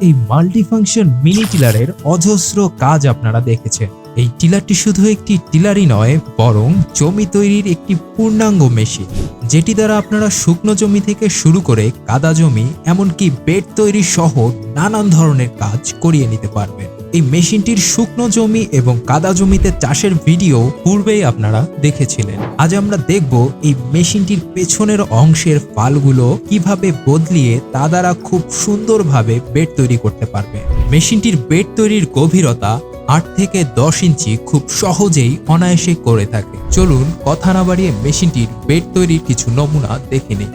এই multifunction mini টিলারের অজস্র কাজ আপনারা দেখেছেন। এই টিলারটি শুধু একটি টিলারই নয়, বরং জমি তৈরির একটি পূর্ণাঙ্গ মেশিন, যেটি দ্বারা আপনারা শুকনো জমি থেকে শুরু করে কাদা জমি, এমনকি বেড তৈরি সহ নানান ধরনের কাজ করিয়ে নিতে পারবেন। এই মেশিনটির শুকনো জমি এবং কাদা জমিতে চাষের ভিডিও পূর্বেই আপনারা দেখেছিলেন। আজ আমরা দেখব এই মেশিনটির পেছনের অংশের ফালগুলো কীভাবে বদলিয়ে তা দ্বারা খুব সুন্দরভাবে বেড তৈরি করতে পারবে। মেশিনটির বেড তৈরির গভীরতা আট থেকে দশ ইঞ্চি খুব সহজেই অনায়াসে করে থাকে। চলুন কথা না বাড়িয়ে মেশিনটির বেড তৈরির কিছু নমুনা দেখে নিই।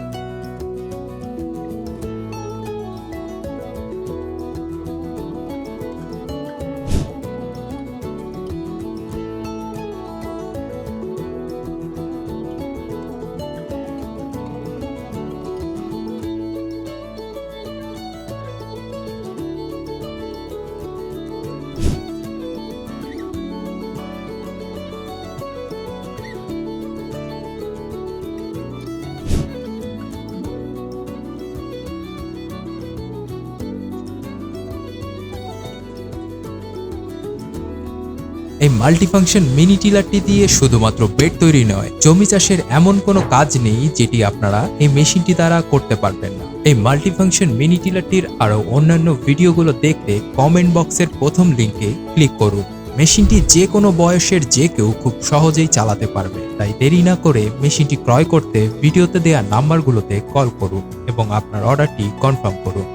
এই মাল্টিফাংশন মিনি টিলারটি দিয়ে শুধুমাত্র বেড তৈরি নয়, জমি চাষের এমন কোনো কাজ নেই যেটি আপনারা এই মেশিনটি দ্বারা করতে পারবেন না। এই মাল্টিফাংশন মিনি টিলারটির আরও অন্যান্য ভিডিওগুলো দেখতে কমেন্ট বক্সের প্রথম লিঙ্কে ক্লিক করুন। মেশিনটি যে কোনো বয়সের যে কেউ খুব সহজেই চালাতে পারবে, তাই দেরি না করে মেশিনটি ক্রয় করতে ভিডিওতে দেওয়া নাম্বারগুলোতে কল করুন এবং আপনার অর্ডারটি কনফার্ম করুন।